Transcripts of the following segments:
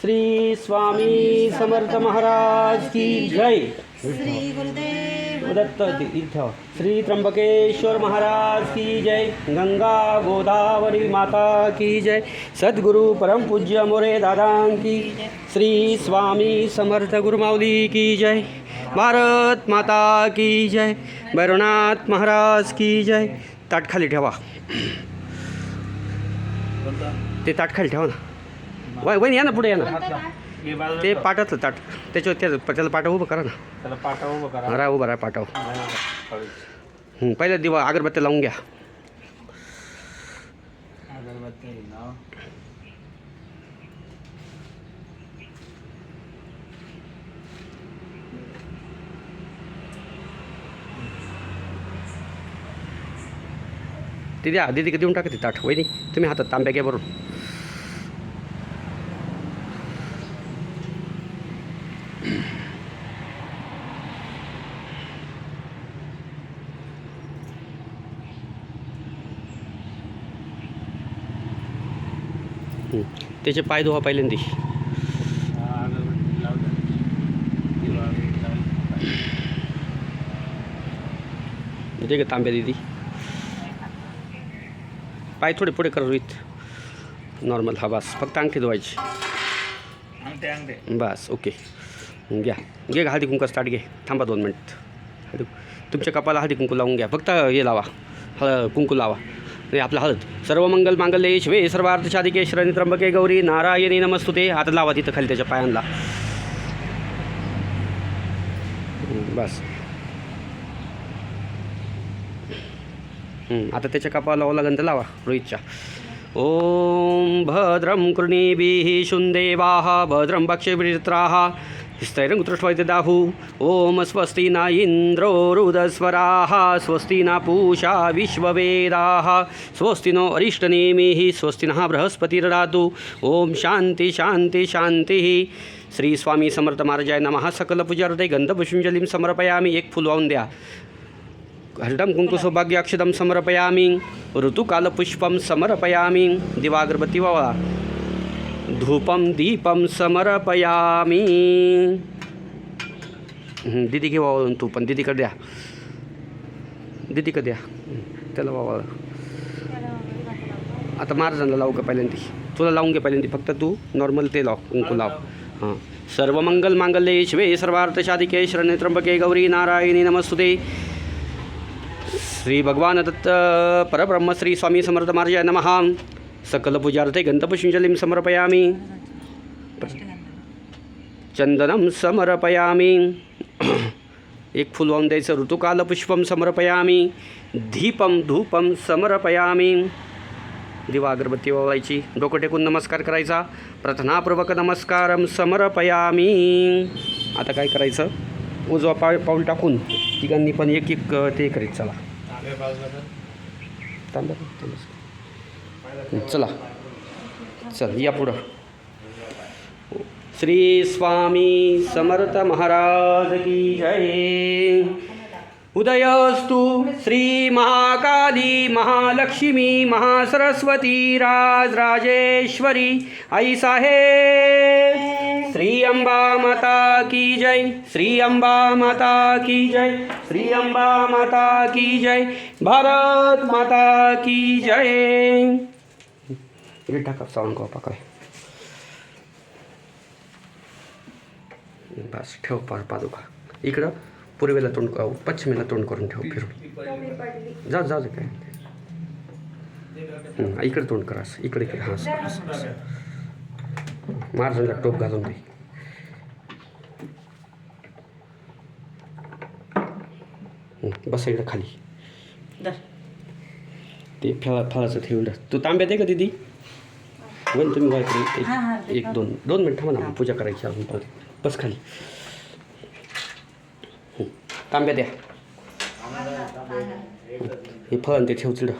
श्री स्वामी समर्थ महाराज की जय। श्री गुरुदेव श्री त्र्यंबकेश्वर महाराज की जय। गंगा गोदावरी माता की जय। सद्गुरु परम पूज्य मोरे दादा की श्री स्वामी समर्थ गुरुमाऊली की जय। भारत माता की जय। भैरवनाथ महाराज की जय। ताट खाली ठेवा। ते ताट खाली ठेवा ना। वय वय या ना पुढे या ना. हे बाजूला ते ठेव. पाटातलं ताट. त्याच्यावर त्या त्याला पाटा उभं करा ना. त्याला पाटा उभं करा. रा उभं राहा पाटाव. हं, पहिल्या दिवा अगरबत्त्या लावून घ्या. अगरबत्ती लाव. ते द्या दीदी देऊन टाका ते ताट? वहिनी तुम्ही हातात तांब्या घ्या बरोबर त्याचे पाय धुवा पहिल्यांदी. दे का तांब्या दिदी? पाय थोडे पुढे कर रोहित नॉर्मल हा बस. फक्त अंगठी धुवायची. बस ओके. घ्या. घे हळदी कुंकू स्टार्ट घे. थांबा दोन मिनिट. तुमच्या कपाला हळदी कुंकू लावून घ्या. फक्त हे लावा. हळ कुंकू लावा. नाही आपलं हळद सर्व मंगल मांगल्य शिवे सर्वार्थ शादिके शरणी त्र्यंबके गौरी नारायणी नमस्तुते. हात लावा तिथं खाली त्याच्या पायांना. बस. आता त्याच्या कपाला लावा लागेल तर लावा रोहितच्या. ओम भद्रम कृणीभिः शुन्देवाः भद्रं भक्ष्यभित्राः स्थैरङ्कुतृष्वैतदाहु ॐ स्वस्ति न इन्द्रो रुदस्वराः स्वस्ति न पूषा विश्ववेदाः। स्वस्ति नो अरिष्टनेमिः स्वस्ति नः बृहस्पतिर्ददातु ॐ शान्ति शान्ति शान्तिः। श्री स्वामी समर्थ महाराजाय नमः। सकलपूजार्थे गन्धपुष्पञ्जलिं समर्पयामि। एक फुल वाहून द्या। हरिडं समर्पयामि। ऋतुकालपुष्पं समर्पयामि। दिवागरबत्ती वावा धूपं दीपं समर्पयामि. दिदी दीदी घे वावा तू पण दीदीकडे द्या? दीदीकडे द्या? त्याला वावा आता महाराजांना लावू का पहिल्यांदी. तुला लावून घे पहिल्यांदी. फक्त तू नॉर्मल ते लाव कुंकू लाव. हां. सर्व मंगल मांगल्ये शिवे सर्वार्थ शादिके शरण्य त्र्यंबके गौरी नारायणी नमस्तुते. श्री भगवान दत्त परब्रह्म श्री स्वामी समर्थ महाराजाय नमः. सकलपूजार्थे पूजार्थे समर्पयामि। चंदनं समर्पयामि। एक फुल वाहून द्यायचं ऋतुकालपुष्पं समर्पयामि। धीपं धूपं समर्पयामि। दिवा अगरबत्ती वावायची डोकं टेकून नमस्कार करायचा। प्रार्थनापूर्वक नमस्कारं समर्पयामि। आता काय करायचं? उजवा पाय पाऊल टाकून तिघांनी पण एक एक ते करीत चला डाव्या बाजूला कर. थांबा थांबा. चला. चल या पुढं. श्री स्वामी समर्थ महाराज की जय. उदयस्तु श्री महाकाली महालक्ष्मी महासरस्वती राज राजेश्वरी आई साहेब श्री अंबा माता की जय. श्री अंबा माता की जय. श्री अंबा माता की जय. भारत माता की जय. इकडे टाका सावंत कोपा काय बस ठेव पा पादुका. इकडं पूर्वेला तोंड पश्चिमेला तोंड करून ठेव फिरून जा जा काय? इकडे तोंड करा इकडे इकडे हां असं, महाराजांना टोप घालून दे. बस इकडं खाली. ते फळा फळाचं ठेवलं तू तांब्यात आहे का दिदी? होईल तुम्ही हा, हा, एक एक दोन दोन मिनिट थांबा ना पूजा करायची अजून परत. बस खाली. हं. तांब्या द्या हे फळ ते ठेव चिड.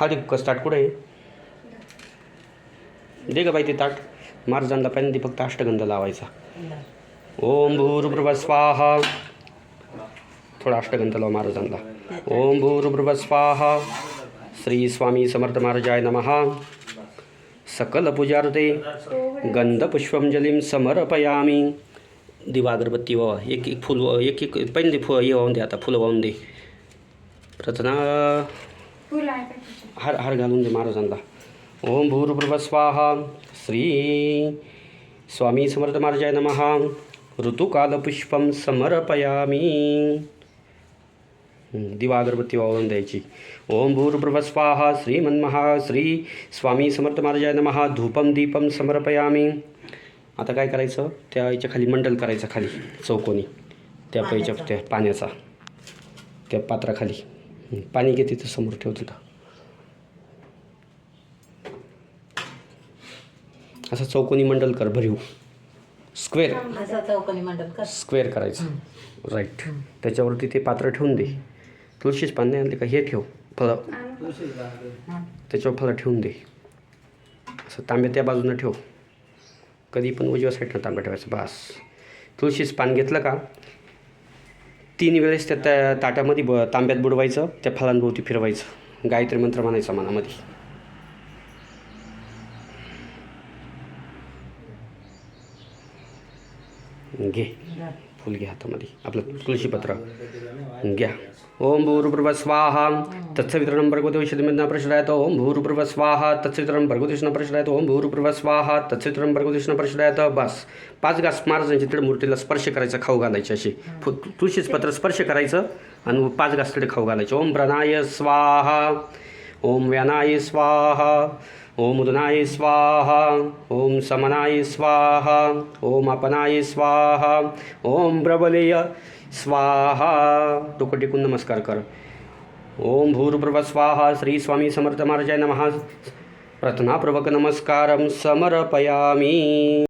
हळदी कुकर ताट कुठं आहे? दे ग बाई ते ताट. महाराजांना पहिल्यांदा फक्त अष्टगंध लावायचा. ओम भूर्भुव स्वाहा थोडा अष्टगंध लावा महाराजांना ओम भूर्भुव श्री स्वामी समर्थ महाराजाय नमः। सकल पूजार्थे गंधपुष्पंजलीं समर्पयामी। दिवा अगरबत्ती वावा एक एक फुल वा- एक एक पहिली फु हे वाहून दे आता, फुलं वाहून दे। प्रथना हार हार घालून दे महाराजांना। ओम भूर्भुव स्वाहा श्री स्वामी समर्थ महाराजाय नमः। ऋतुकालपुष्पं समर्पयामी। दिवा अगरबत्ती वाहून द्यायची ओम भूर्भुव स्वाहा श्रीमन्महा श्री स्वामी समर्थ महाराजाय नमः धूपम दीपम समर्पयामी आता काय करायचं त्या याच्या खाली मंडल करायचं खाली चौकोनी त्या पैच्या त्या पाण्याचा त्या पात्राखाली पाणी घे तिथं समोर ठेव तिथं असं चौकोनी मंडल कर भरीव स्क्वेअर स्क्वेअर करायचं राईट त्याच्यावरती ते पात्र ठेवून दे तुळशीच पान नाही आणले का? हे ठेव फळं. त्याच्यावर फळं ठेवून दे. असं तांब्या त्या बाजूनं ठेव. कधी पण उजव्या साईडनं तांब्या ठेवायचं बास. तुळशीच पान घेतलं का? तीन वेळेस त्या त्या ताटामध्ये ब तांब्यात बुडवायचं त्या फळांभोवती फिरवायचं. गायत्री मंत्र म्हणायचा मनामध्ये. घे. फुल घ्या हातामध्ये. आपलं तुळशीपत्र घ्या. ओम भूरुप्रभ स्वाहा. तत्सवितरण भर्गवते विशदमिन्ना प्रश्नायत ओम भूरुप्रभ स्वाहा. तत्सवितरण भर्गवते प्रश्रयत ओम भूरुप्रभ स्वाहा. तत्सवितरण भर्गवते प्रश्रयत बस. पाच घास महाराजांची तिकडे मूर्तीला स्पर्श करायचा खाऊ घालायचे असे फु तुळशीच पत्र स्पर्श करायचं आणि पाच घास तिकडे खाऊ घालायचे. ओम प्रणाय स्वाहा. ओम व्यनाय स्वाहा ओम उदनाय स्वाहा ओम समनाय स्वाहा ओम अपनाय स्वाहा ओम प्रबलेय स्वाहा। डोकं टेकून नमस्कार कर। ओम भूर्भुव स्वाहा श्री स्वामी समर्थ महाराजाय नमः। प्रार्थनापूर्वक नमस्कारं समर्पयामी।